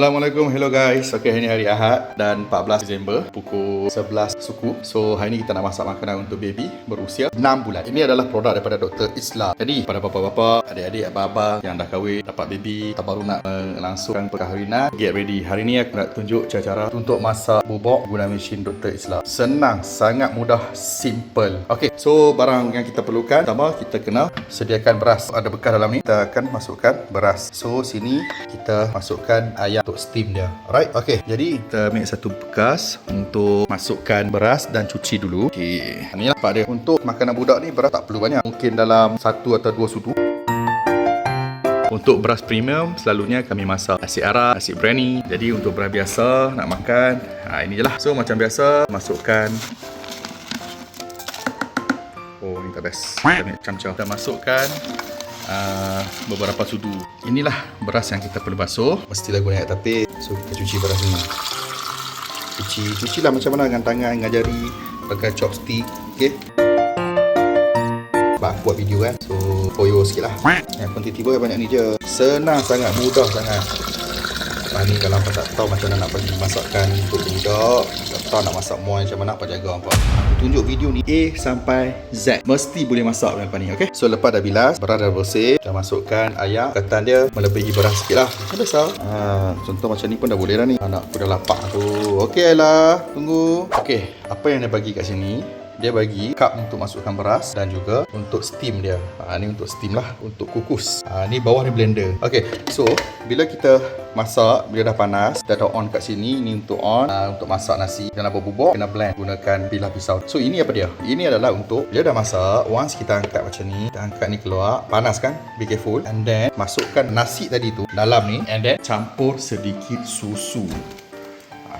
Assalamualaikum, hello guys. Okay, hari ni hari Ahad dan 14 Disember Pukul 11 suku. So, hari ni kita nak masak makanan untuk baby berusia 6 bulan. Ini adalah produk daripada Dr. Islam Jadi, pada bapa-bapa, adik-adik, abang-abang yang dah kahwin Dapat baby, tak baru nak melangsungkan perkahwinan Get ready. Hari ni aku nak tunjuk cara-cara untuk masak bubuk guna mesin Dr. Islam Senang, sangat mudah, simple. Okay, so barang yang kita perlukan Pertama, kita kena sediakan beras. Ada bekas dalam ni Kita akan masukkan beras. So, sini kita masukkan ayam untuk steam dia. Alright, okay. Jadi kita ambil satu bekas Untuk masukkan beras dan cuci dulu. Okay, ni lah part dia. Untuk makanan budak ni beras tak perlu banyak. Mungkin dalam satu atau dua sudu. Untuk beras premium selalunya kami masak nasi arak, nasi biryani. Jadi untuk beras biasa nak makan, ha, ini je lah. So macam biasa masukkan. Oh ni tak best. Kita ambil camca. Kita masukkan uh, beberapa sudu. Inilah beras yang kita perlu basuh. Mestilah guna air tapis. So kita cuci beras ni. Cuci, cucilah macam mana dengan tangan, dengan jari, pakai chopstick. Okay. Sebab aku buat video kan So koyo sikit lah Yang pun tiba-tiba banyak ni je Senang sangat Mudah sangat Ah, ni kalau hampa tak tahu macam mana nak bagi masakan untuk budak Tak tahu nak masak muai macam mana apa jaga hampa Aku tunjuk video ni A sampai Z. Mesti boleh masak hampa ni okay? So lepas dah bilas Beras dah bersih Dah masukkan ayam. Ketan dia melebihi beras sikit lah. Macam biasa. Ha, Contoh macam ni pun dah boleh dah ni. Anak aku dah lapar tu. Okay Ayla. Tunggu. Okay Apa yang dia bagi kat sini dia bagi cup untuk masukkan beras dan juga untuk steam dia. Ha, ni untuk steam lah, untuk kukus. Ha, ni bawah ni blender. Okay, so bila kita masak, bila dah panas, dah dah on kat sini, ni untuk on, ha, untuk masak nasi. Dan apa bubuk, kena blend gunakan bilah pisau. So ini apa dia? Ini adalah untuk, bila dah masak, once kita angkat macam ni, kita angkat ni keluar, panas kan? Be careful. And then, masukkan nasi tadi tu dalam ni, and then campur sedikit susu.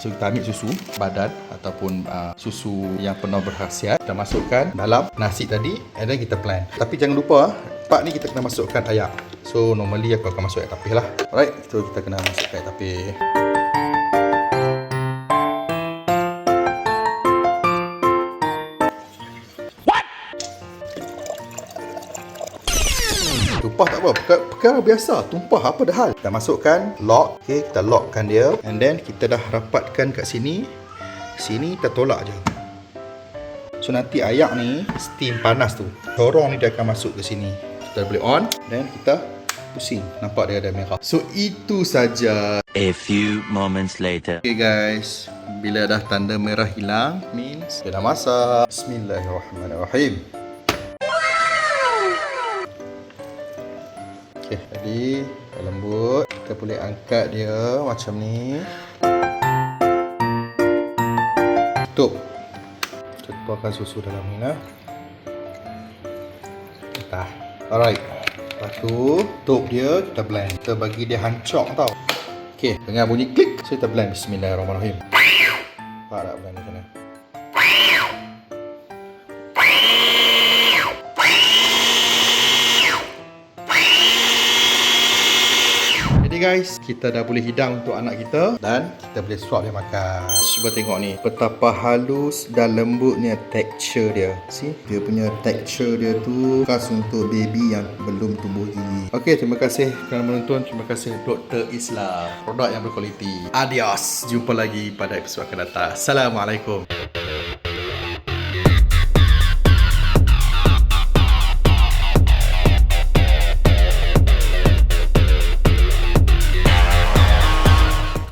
So kita ambil susu badan ataupun uh, susu yang penuh berkhasiat kita masukkan dalam nasi tadi and then kita blend. Tapi jangan lupa part ni kita kena masukkan air. So normally aku akan masuk air tapis lah. Alright, so kita kena masukkan air tapis. Tumpah tak apa, perkara, perkara biasa. Tumpah apa dah hal? Kita masukkan lock. Okay, Kita lockkan dia. And then kita dah rapatkan kat sini. Sini kita tolak je. So nanti ayak ni Steam panas tu. Dorong ni dia akan masuk ke sini. Kita boleh on. Then kita pusing. Nampak dia ada merah. So itu saja. A few moments later. Okay guys. Bila dah tanda merah hilang Means Kita dah masak. Bismillahirrahmanirrahim Okay, jadi dah lembut. Kita boleh angkat dia macam ni. Tutup. Kita tuangkan susu dalam ni lah. Dah. Alright. Lepas tu, tutup dia, kita blend. Kita bagi dia hancur tau. Okay, dengar bunyi klik. So, kita blend. Bismillahirrahmanirrahim. Nampak tak blend macam mana? Guys, kita dah boleh hidang untuk anak kita dan kita boleh suap dia makan. Cuba tengok ni, betapa halus dan lembutnya texture dia. See, dia punya texture dia tu khas untuk baby yang belum tumbuh gigi. Okey, terima kasih kerana menonton. Terima kasih Dr. Islam. Produk yang berkualiti. Adios. Jumpa lagi pada episod akan datang. Assalamualaikum.